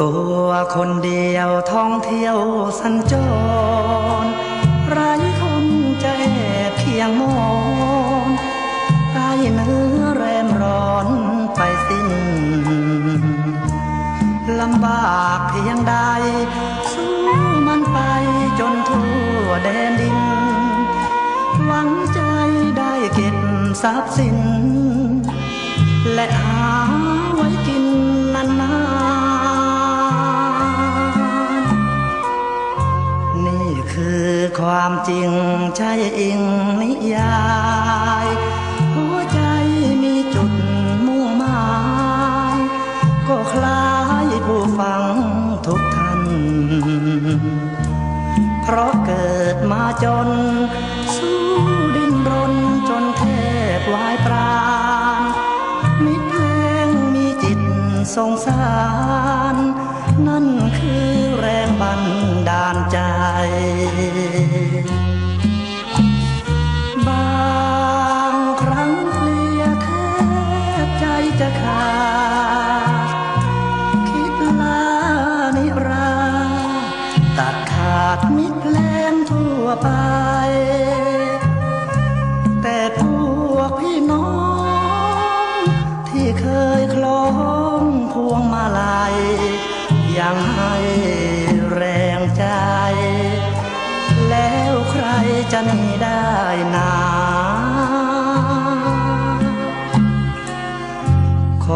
ตัวคนเดียวท่องเที่ยวสัญจรไร้คนใจเพียงมองใต้เนื้อแรมร้อนไปสิ้นลำบากเพียงใด สู้มันไปจนทั่วแดนดิน หวังใจได้เก็บทรัพย์สิน และหาไว้กินนาน คือความจริงใช่อิงนิยาย หัวใจมีจุดมุ่งหมาย ก็คล้ายผู้ฟังทุกท่าน เพราะเกิดมาจน สู้ดิ้นรนจนแทบวายปราณมิตรเพลงมีจิตสงสาร นั่นคือแรงบันดาลใจ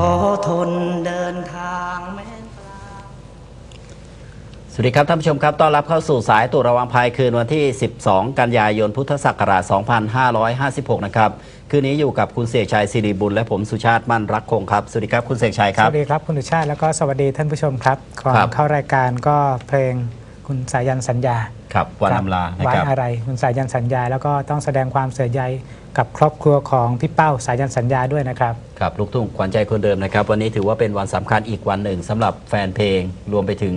อทนเดินทางแม้นสวัสดีครับท่านผู้ชมครับ ต้อนรับเข้าสู่สายตรวจระวังภัยคืนวันที่ 12 กันยายนพุทธศักราช 2556 นะครับ คืนนี้อยู่กับคุณเสกชัยศิริบุญและผมสุชาติมั่นรักคงครับ สวัสดีครับคุณเสกชัยคสรับวัสดีครับคุณดุชาติแล้วก็สวัสดีท่านผู้ชมครับก่อนครับเข้ารายการก็เพลง คุณสายันสัญญาครับวันครับอำลานะไว้ครับ อะไร คุณสายันสัญญา แล้วก็ต้องแสดงความเสียใจกับครอบครัวของพี่เป้าสายันสัญญาด้วยนะครับ ครับลูกทุ่งขวัญใจคนเดิมนะครับ วันนี้ถือว่าเป็นวันสำคัญอีกวันหนึ่งสำหรับแฟนเพลง รวมไปถึง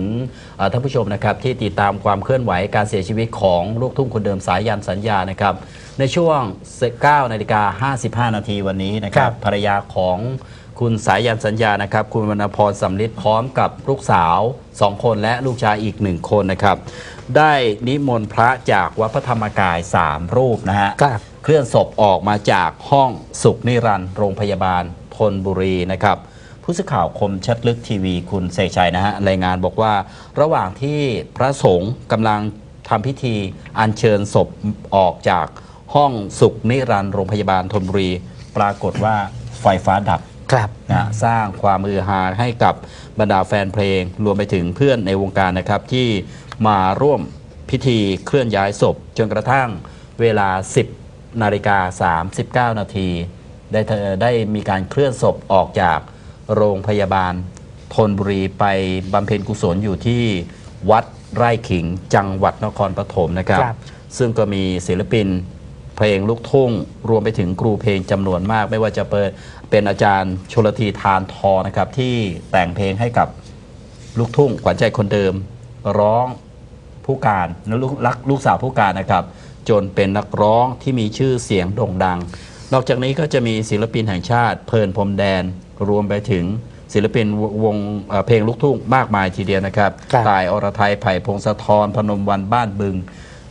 เอ่อท่านผู้ชมนะครับ ที่ติดตามความเคลื่อนไหวการเสียชีวิตของลูกทุ่งคนเดิมสายันสัญญานะครับ ในช่วง 9นาฬิกา55 นาทีวันนี้นะครับครับ ภรรยาของ คุณสายันสัญญานะครับ คุณวรรณพรสำลิดพร้อมกับลูกสาว 2 คนและลูกชายอีก 1 คนนะครับ ได้นิมนต์พระจากวัดพระธรรมกาย 3 รูปนะฮะครับเคลื่อนศพออกมาจากห้องสุขนิรันดร์โรงพยาบาลธนบุรีนะครับผู้สื่อข่าวคมชัดลึกทีวีคุณเสกชัยนะฮะรายงานบอกว่าระหว่างที่พระสงฆ์กำลังทำพิธีอัญเชิญศพออกจากห้องสุขนิรันดร์โรงพยาบาลธนบุรี ปรากฏว่าไฟฟ้าดับ ครับนะฮะสร้างความมือฮาให้กับบรรดาแฟนเพลง รวมไปถึงเพื่อนในวงการนะครับ ที่มาร่วมพิธีเคลื่อนย้ายศพ จนกระทั่งเวลา 10นาฬิกา39 นาทีได้เธอได้มีการเคลื่อนศพออกจากโรงพยาบาลธนบุรีไปบำเพ็ญกุศลอยู่ที่วัดไร่ขิงจังหวัดนครปฐมนะครับครับซึ่งก็มีศิลปิน เพลงลูกทุ่ง รวมไปถึงครูเพลงจำนวนมาก ไม่ว่าจะเปิดเป็นอาจารย์ชลทีทานทอนะครับที่แต่งเพลงให้กับลูกทุ่งขวัญใจคนเดิมร้องผู้การและลูกรักลูกสาวผู้การนะครับ จนเป็นนักร้องที่มีชื่อเสียงโด่งดัง นอกจากนี้ก็จะมีศิลปินแห่งชาติ เพลินพรมแดน รวมไปถึงศิลปินวงเอ่อเพลงลูกทุ่งมากมายทีเดียวนะครับ ครับ ตายอรไทยไผ่พงศธรพนมวันบ้านบึง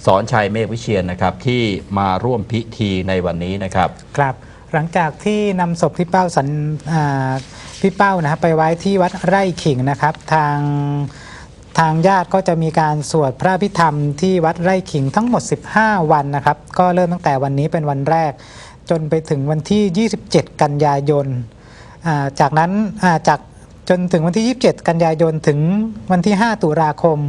สอนชัยเมฆวิเชียนนะครับที่มาร่วมพิธีในวันนี้นะครับครับ หลังจากที่นำศพพี่เป้าสันพี่เป้านะครับไปไว้ที่วัดไร่ขิงนะครับ ทางทางญาติก็จะมีการสวดพระพิธรรมที่วัดไร่ขิงทั้งหมด 15 วันนะครับ ก็เริ่มตั้งแต่วันนี้เป็นวันแรก จนไปถึงวันที่ 27 กันยายนจากนั้นจากจนถึงวันที่ 27 กันยายนถึงวันที่ 5 ตุลาคม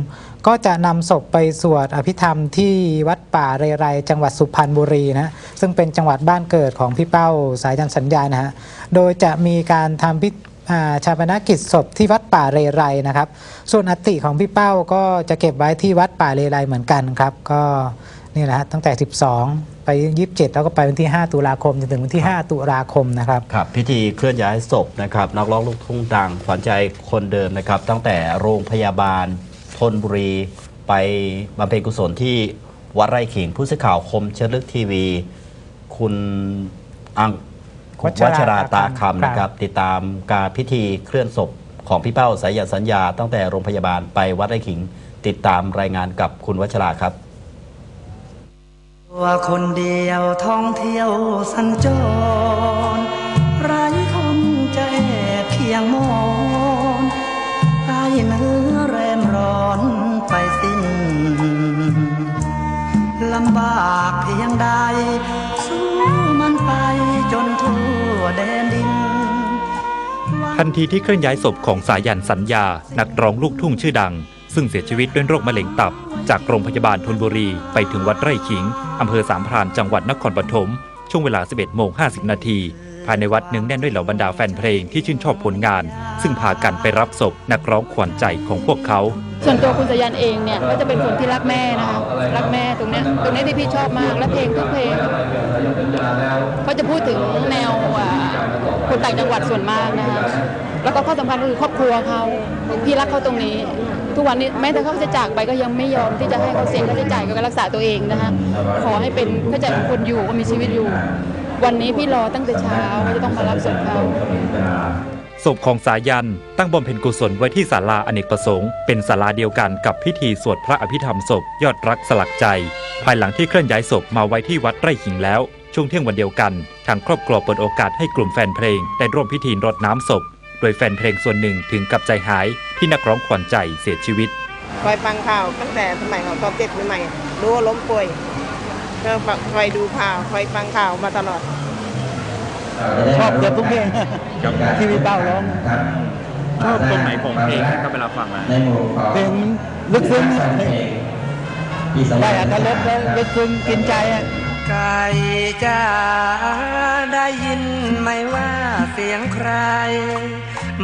ก็จะนำศพไปสวดอภิธรรมที่วัดป่าเรไรจังหวัดสุพรรณบุรีนะฮะซึ่งเป็นจังหวัดบ้านเกิดของพี่เป้าสายยันสัญญานะฮะโดยจะมีการทำพิอ่าชาปนกิจศพที่วัดป่าเรไรนะครับ ส่วนอติของพี่เป้าก็จะเก็บไว้ที่วัดป่าเรไรเหมือนกันครับ ก็นี่แหละฮะตั้งแต่ 12 ไป 27 แล้วก็ไปวันที่ 5 ตุลาคมจนถึงวันที่ 5 ตุลาคมนะครับครับ พิธีเคลื่อนย้ายศพนะครับนักร้องลูกทุ่งดังขวัญใจคนเดิมนะครับ ตั้งแต่โรงพยาบาล ธนบุรีไปบำเพ็ญกุศลที่วัดไร่ขิงผู้สื่อข่าวคมเชดลึกทีวี คุณอังวัชราวัชราตาตาคำคำนะครับ ติดตามการพิธีเคลื่อนศพของพี่เป้าสายยันสัญญา ตั้งแต่โรงพยาบาลไปวัดไร่ขิง ติดตามรายงานกับคุณวัชราครับตัวคนเดียวท่องเที่ยวสัญจร ใด สู้มันไปจนทั่วแดนดิน ทันทีที่เคลื่อนย้ายศพของสายันสัญญา นักร้องลูกทุ่งชื่อดัง ซึ่งเสียชีวิตด้วยโรคมะเร็งตับ จากโรงพยาบาลธนบุรี ไปถึงวัดไร่ขิง อำเภอสามพรานจังหวัดนครปฐม ช่วงเวลา 11โมง50 นาที ภายในวัดเนืองแน่นด้วยเหล่าบรรดาแฟนเพลงที่ชื่นชอบผลงาน ซึ่งพากันไปรับศพนักร้องขวัญใจของพวกเขา ส่วนตัวคุณสยันเองเนี่ยก็จะเป็นคนที่รักแม่นะคะรักแม่ตรงเนี้ยตรงนี้ที่พี่ชอบมากและเพลงทุกเพลงเขาจะพูดถึงแนวคนต่างจังหวัดส่วนมากนะคะแล้วก็ข้อสำคัญก็คือครอบครัวเขาพี่รักเขาตรงนี้ ทุกวันนี้แม้แต่เขาจะจากไปก็ยังไม่ยอมที่จะให้เขาเสียค่าใช้จ่ายกับการรักษาตัวเองนะคะขอให้เป็นเข้าใจของคนอยู่ว่ามีชีวิตอยู่ วันนี้พี่รอตั้งแต่เช้าว่าจะต้องมารับศพเขาศพของสายันตั้งบำเพ็ญกุศลไว้ที่ศาลาอเนกประสงค์ เป็นศาลาเดียวกันกับพิธีสวดพระอภิธรรมศพยอดรักสลักใจ ภายหลังที่เคลื่อนย้ายศพมาไว้ที่วัดไร่ขิงแล้ว ช่วงเที่ยงวันเดียวกันทางครอบครัวเปิดโอกาสให้กลุ่มแฟนเพลงได้ร่วมพิธีรดน้ำศพ โดยแฟนเพลงส่วนหนึ่งถึงกับใจหายที่นักร้องขวัญใจเสียชีวิตคอยฟังข่าวตั้งแต่สมัยเขาตอนเจ็ดใหม่ๆรู้ว่าล้มป่วย ก็คอยดูข่าวคอยฟังข่าวมาตลอด ชอบเกือบทุกเพลงที่พี่เป้าร้องชอบตรงไหนของเพลงครับเวลาฟังอะเพลงมันลึกซึ้งได้อัตรสแล้วลึกซึ้งกินใจอะไก่จะได้ยินไหมว่าเสียงใคร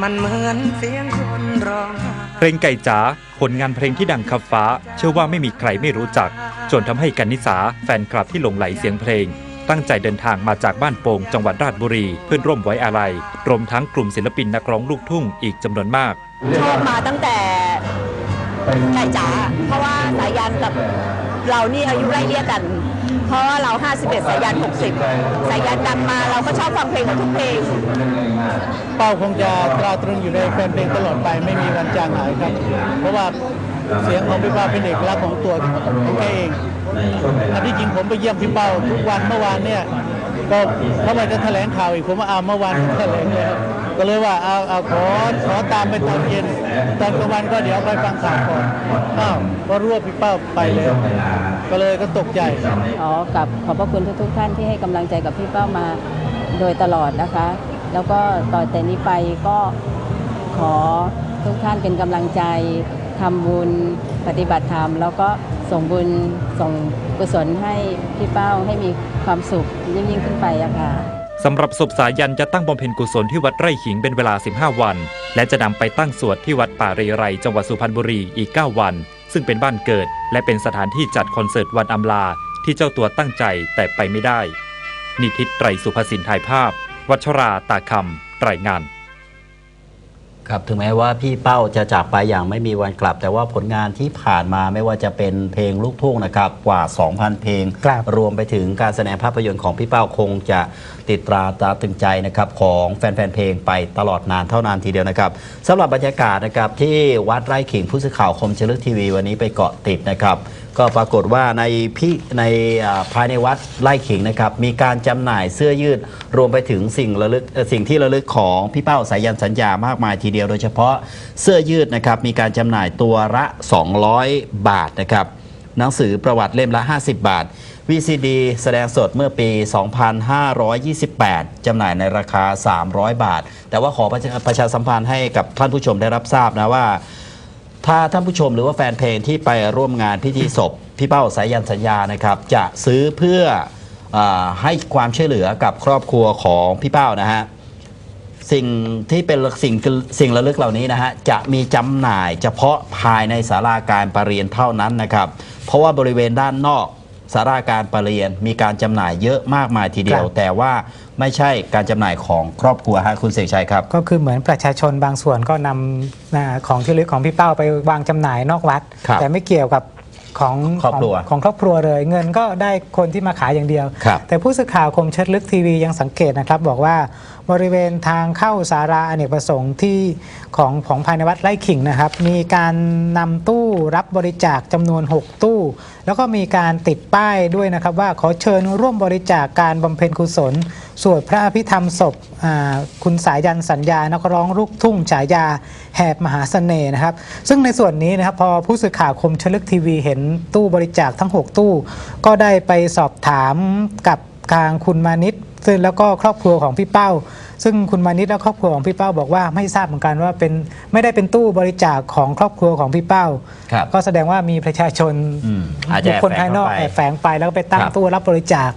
มันเหมือนเสียงคนร้องไห้เพ ลงไก่จ๋าผลงานเพลงที่ดังขับฟ้า เชื่อว่าไม่มีใครไม่รู้จัก จนทำให้กันนิสาแฟนคลับที่หลงไหลเสียงเพลง ตั้งใจเดินทางมาจากบ้านโป่งจังหวัดราชบุรี เพื่อร่วมไว้อาลัยรวมทั้งกลุ่มศิลปินนักร้องลูกทุ่งอีกจำนวนมากชอบมาตั้งแต่ไก่จ๋าเพราะว่าสายันกับเรานี่อายุไล่เลี่ยกัน ราะว่าเรา 51 สายัน 60 สายันดังมาเราก็ชอบฟังเพลงของทุกเพลง เป้าคงจะตราตรึงอยู่ในแฟนเพลงตลอดไปไม่มีวันจางหายครับ เพราะว่าเสียงของพี่เป้าเป็นเอกลักษณ์ของตัวของแกเองอันที่จริงผมไปเยี่ยมพี่เป้าทุกวันเมื่อวานเนี่ยก็เขามาจะแถลงข่าวอีกผมว่าเอาเมื่อวานแถลงเลยครับก็เลยว่าเอาเอาขอขอตามไปตอนเย็น ตอนกลางวันก็เดี๋ยวไปฟังข่าวก่อนอ้าวก็รู้ว่าพี่เป้าไปแล้ว ก็เลยก็ตกใจ อ๋อกับขอบพระคุณทุกๆท่านที่ให้กำลังใจกับพี่เป้ามาโดยตลอดนะคะ แล้วก็ต่อแต่นี้ไปก็ขอทุกท่านเป็นกำลังใจทำบุญปฏิบัติธรรม แล้วก็ส่งบุญส่งกุศลให้พี่เป้าให้มีความสุขยิ่งยิ่งๆขึ้นไปอะค่ะ สำหรับศพสายันจะตั้งบำเพ็ญกุศลที่วัดไร่ขิงเป็นเวลา 15 วัน และจะนำไปตั้งสวดที่วัดป่าเรไร จังหวัดสุพรรณบุรีอีก 9 วัน ซึ่งเป็นบ้านเกิด และเป็นสถานที่จัดคอนเสิร์ตวันอำลา ที่เจ้าตัวตั้งใจแต่ไปไม่ได้ นิทิตไตรสุภสินถ่ายภาพ วัชราตาคำรายงาน ครับถึงแม้ว่าพี่เป้าจะจากไปอย่างไม่มีวันกลับ แต่ว่าผลงานที่ผ่านมาไม่ว่าจะเป็นเพลงลูกทุ่งนะครับกว่า 2,000 เพลงครับรวมไปถึงการแสดงภาพยนตร์ของพี่เป้าคงจะติดตราตราตรึงใจนะครับของแฟนๆเพลงไปตลอดนานเท่านานทีเดียวนะครับสำหรับบรรยากาศนะครับที่วัดไร่ขิงผู้สื่อข่าวคมเชลึกทีวีวันนี้ไปเกาะติดนะครับ ก็ปรากฏว่าในพี่ในภายในวัดไร่ขิงนะครับ มีการจำหน่ายเสื้อยืดรวมไปถึงสิ่งระลึกสิ่งที่ระลึกของพี่เป้าสายันสัญญามากมายทีเดียวโดยเฉพาะเสื้อยืดนะครับ มีการจำหน่ายตัวละ 200 บาทนะครับหนังสือประวัติเล่มละ 50 บาท VCD แสดงสดเมื่อปี 2528 จำหน่ายในราคา 300 บาท แต่ว่าขอประชาประชาสัมพันธ์ให้กับท่านผู้ชมได้รับทราบนะว่า ถ้าท่านผู้ชมหรือว่าแฟนเพลงที่ไปร่วมงานพิธีศพพี่เป้าสายยันสัญญานะครับ จะซื้อเพื่ออให้ความช่วยเหลือกับครอบครัวของพี่เป้านะฮะสิ่งที่เป็นสิ่งสิ่งระลึกเหล่านี้นะฮะจะมีจำหน่ายเฉพาะภายในศาลาการประเรียนเท่านั้นนะครับ เพราะว่าบริเวณด้านนอก ศาลาการประเรียนมีการจำหน่ายเยอะมากมายทีเดียวครับแต่ว่าไม่ใช่การจำหน่ายของครอบครัวฮะคุณเสกชัยครับ ก็คือเหมือนประชาชนบางส่วนก็นำอ่าของที่ระลึกของพี่เป้าไปวางจำหน่ายนอกวัดครับแต่ไม่เกี่ยวกับของครอบครัวของของครอบครัวเลยเงินก็ได้คนที่มาขายอย่างเดียวครับแต่ผู้สื่อข่าวคมเชิดลึกทีวียังสังเกตนะครับ บอกว่าบริเวณทางเข้าสาราอเนกประสงค์ที่ของของภายในวัดไร่ขิงนะครับ มีการนำตู้รับบริจาคจำนวน 6 ตู้ แล้วก็มีการติดป้ายด้วยนะครับว่าขอเชิญร่วมบริจาคการบำเพ็ญกุศล สวดพระอภิธรรมศพคุณสายันสัญญา นักร้องลูกทุ่งฉายาแหบมหาเสน่ห์นะครับ ซึ่งในส่วนนี้นะครับพอผู้สื่อข่าวคมชลึกทีวีเห็นตู้บริจาคทั้ง 6 ตู้ ก็ได้ไปสอบถามกับทางคุณมานิต ซึ่งแล้วก็ครอบครัวของพี่เป้า ซึ่งคุณมานิตและครอบครัวของพี่เป้าบอกว่าไม่ทราบเหมือนกันว่าเป็นไม่ได้เป็นตู้บริจาคของครอบครัวของพี่เป้า ครับก็แสดงว่ามีประชาชนอืมอาจจะบุคคลภายนอกแอบแอบแฝแฝงงไปแล้วก็ไปตั้งครับ ตู้รับบริจาค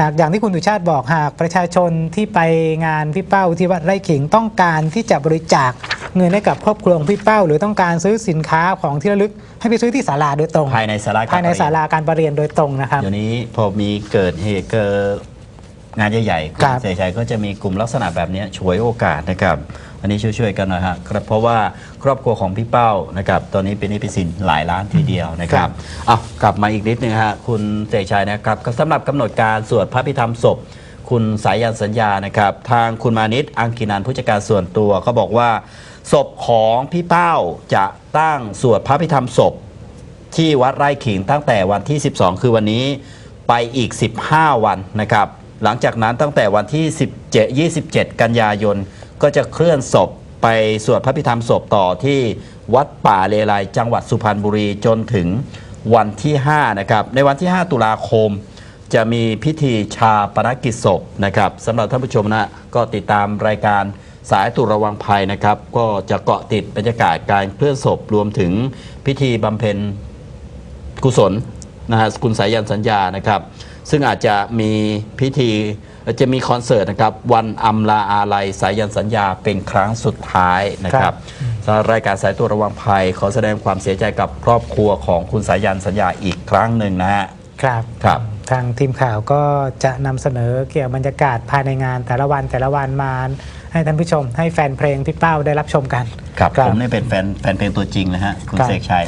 หากอย่างที่คุณสุชาติบอกหากประชาชนที่ไปงานพี่เป้าที่วัดไร่ขิงต้องการที่จะบริจาคเงินให้กับครอบครัวของพี่เป้า หรือต้องการซื้อสินค้าของที่ระลึกให้ไปซื้อที่ศาลาโดยตรง ภายในศาลาการภายในประเรียนศาลาการประเรียนโดยตรงนะครับ เดี๋ยวนี้พอมีเกิดเหตุเกิด งานใหญ่ๆครับเสียชัยก็จะมีกลุ่มลักษณะแบบนี้ฉวยโอกาสนะครับอันนี้ช่วยๆกันหนะฮะครับเพราะว่าครอบครัวของพี่เป้านะครับตอนนี้เป็นหนี้เป็นสินหลายล้านทีเดียวนะครับเอากลับมาอีกนิดนึงฮะคุณเสกชัยนะครับก็สำหรับกำหนดการสวดพระพิธรรมศพ คุณสายันสัญญานะครับ ทางคุณมานิตอังกินันผู้จัดการส่วนตัวก็บอกว่า ศพของพี่เป้าจะตั้งสวดพระพิธรรมศพ ที่วัดไร่ขิงตั้งแต่วันที่ 12 คือวันนี้ไปอีก 15 วันนะครับ หลังจากนั้นตั้งแต่วันที่ 17 27 กันยายน ก็จะเคลื่อนศพไปสวดพระพิธรรมศพต่อที่วัดป่าเลไลจังหวัดสุพรรณบุรีจนถึงวันที่5นะครับในวันที่ 5 ตุลาคม จะมีพิธีชาปนกิจศพนะครับสำหรับท่านผู้ชมนะก็ติดตามรายการสายตรวจระวังภัยนะครับ ก็จะเกาะติดบรรยากาศการเคลื่อนศพรวมถึงพิธีบำเพ็ญกุศลนะฮะคุณสายยันสัญญานะครับ ซึ่งอาจจะมีพิธีจะมีคอนเสิร์ตนะครับวันอำลาอาลัยสายันสัญญาเป็นครั้งสุดท้ายนะคครัรับบสำหรับรายการสายตัวระวังภัย ขอแสดงความเสียใจกับครอบครัวของคุณสายันสัญญาอีกครั้งหนึ่งนะฮะครับครับ ทางทีมข่าวก็จะนำเสนอเกี่ยวกับบรรยากาศภายในงานแต่ละวันแต่ละวันมา ให้ท่านผู้ชม ให้แฟนเพลงพี่เป้าได้รับชมกันครับครับ ผมเนี่ยเป็นแฟนแฟนเพลงตัวจริงนะฮะคุณครับ เสกชัย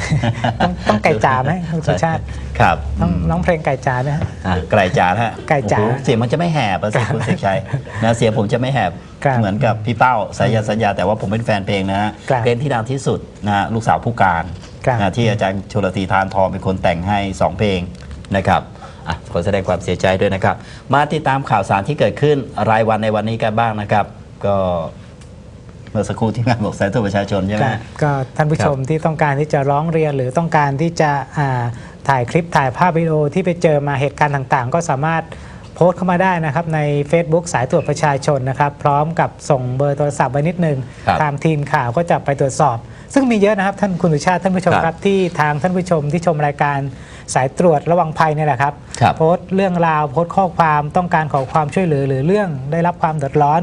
ต้องต้องไก่จ๋าไหมคุณสุชาติครับต้องน้องเพลงไก่จ๋าไหมฮะ อะไก่จ๋านะฮะไก่จ๋าโอ้โหเสียงมันจะไม่แหบอะสิคุณเสกชัยนะเสียงผมจะไม่แหบครับเหมือนกับพี่เป้าสายันสัญญาแต่ว่าผมเป็นแฟนเพลงนะฮะครับเพลงที่ดังที่สุดนะฮะลูกสาวผู้การครับนะที่อาจารย์ชลธีทานทองเป็นคนแต่งให้ 2 เพลงนะครับอะขอแสดงความเสียใจด้วยนะครับ มาติดตามข่าวสารที่เกิดขึ้นรายวันในวันนี้กันบ้างนะครับ ก็เมื่อสักครู่ที่งานบอกสายตัวประชาชนใช่ไหมก็ก็ท่านผู้ชมที่ต้องการที่จะร้องเรียนหรือต้องการที่จะอ่าถ่ายคลิปถ่ายภาพวิดีโอที่ไปเจอมาเหตุการณ์ต่างๆ ก็สามารถโพสต์เข้ามาได้นะครับ ใน Facebook สายตรวจประชาชนนะครับ พร้อมกับส่งเบอร์โทรศัพท์ไว้นิดนึงครับทางทีมข่าวก็จะไปตรวจสอบ ซึ่งมีเยอะนะครับท่านคุณสุชาติท่านผู้ชมครับครับที่ทางท่านผู้ชมที่ชมรายการสายตรวจระวังภัยเนี่ยแหละครับ ครับ โพสต์เรื่องราวโพสต์ข้อความต้องการขอความช่วยเหลือหรือเรื่องได้รับความเดือดร้อน